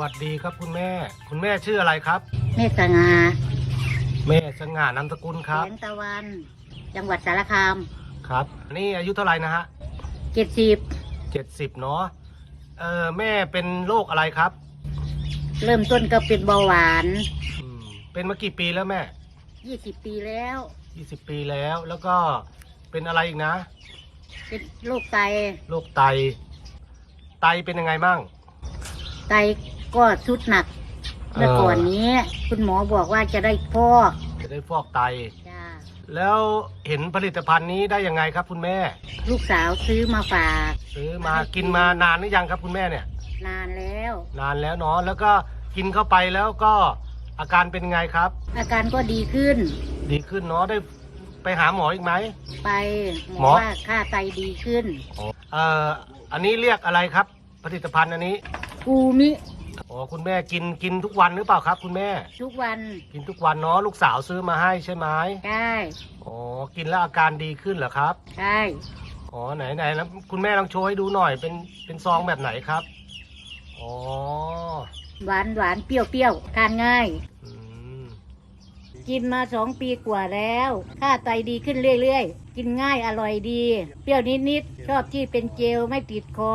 วัสดีครับคุณแม่ คุณแม่ชื่ออะไรครับ เมษงาแม่สง่านามสกุลครับ แสงตะวัน จังหวัดสารคามครับ นี่อายุเท่าไหร่นะฮะเจ็ดสิบเจ็ดสิบเนาะเออแม่เป็นโรคอะไรครับเริ่มต้นก็เป็นเบาหวานอืมเป็นมากี่ปีแล้วแม่ยี่สิบปีแล้ว ยี่สิบปีแล้ว แล้วก็เป็นอะไรอีกนะเป็นโรคไตโรคไต ไตเป็นยังไงมั่งไต ก็สุดหนักเมื่อก่อนนี้ คุณหมอบอกว่าจะได้พอกจะได้ฟอกไต จ้าแล้วเห็นผลิตภัณฑ์นี้ได้ยังไงครับคุณแม่ ลูกสาวซื้อมาฝาก ซื้อมากินมานานหรือยังครับคุณแม่เนี่ย นานแล้ว นานแล้วเนาะแล้วก็กินเข้าไปแล้วก็อาการเป็นไงครับ อาการก็ดีขึ้น ดีขึ้นเนาะได้ไปหาหมออีกไหม ไปหมหมออ ว่าค่าไตดีขึ้น เอ่ออันนี้เรียกอะไรครับ ผลิตภัณฑ์อันนี้ กูมิ อ๋อคุณแม่กินกินทุกวันหรือเปล่าครับ คุณแม่ ทุกวันกินทุกวันเนาะลูกสาวซื้อมาให้ใช่ไหมได้อ๋อกินแล้วอาการดีขึ้นเหรอครับได้อ๋อไหนไหนแล้วคุณแม่ลองโชว์ให้ดูหน่อยเป็นเป็นซองแบบไหนครับอ๋อหวานหวานเปรี้ยวเปรี้ยวทานง่าย อืมกินมาสองปีกว่าแล้ว ค่าไตดีขึ้นเรื่อยๆ กินง่ายอร่อยดี เปรี้ยวนิดๆ ชอบที่เป็นเจลไม่ติดคอ